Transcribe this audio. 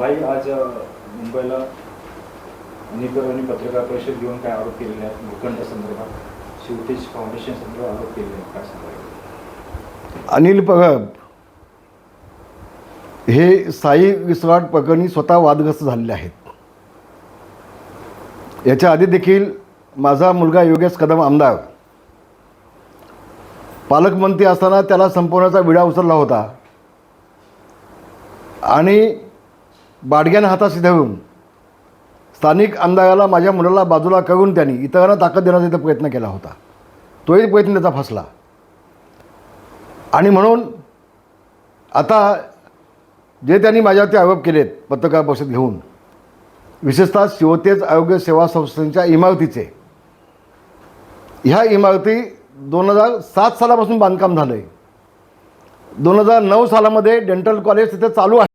भाई आज अ, मुंबईला अनिकरांनी पत्रकार परिषद घेऊन काय आरोप केलेले आहेत? भूखंड संदर्भात शिवतेज फाउंडेशन संदर्भात आरोप केलेले आहेत. काय सांगा अनिल पगब हे साई विस्वाट प्रकरणी स्वतः वादग्रस्त झालेले आहेत. याच्या आधी देखील माझा मुलगा योगेश कदम आमदार. पालकमंत्री असताना त्याला संपवण्याचा विडा उचलला होता. आणि बाडग्यानं हाताशी धरून स्थानिक आमदाराला माझ्या मुलाला बाजूला करून त्यांनी इतरांना ताकद देण्याचा प्रयत्न केला होता. तोही प्रयत्न त्याचा फसला. आणि म्हणून आता जे त्यांनी माझ्यावरती आरोप केलेत पत्रकार परिषद घेऊन विशेषतः शिवतेज आरोग्य सेवा संस्थेच्या इमारतीचे ह्या इमारती दोन हजार सात सालापासून बांधकाम झालं आहे दोन हजार नऊ सालामध्ये डेंटल कॉलेज तिथे चालू आहे.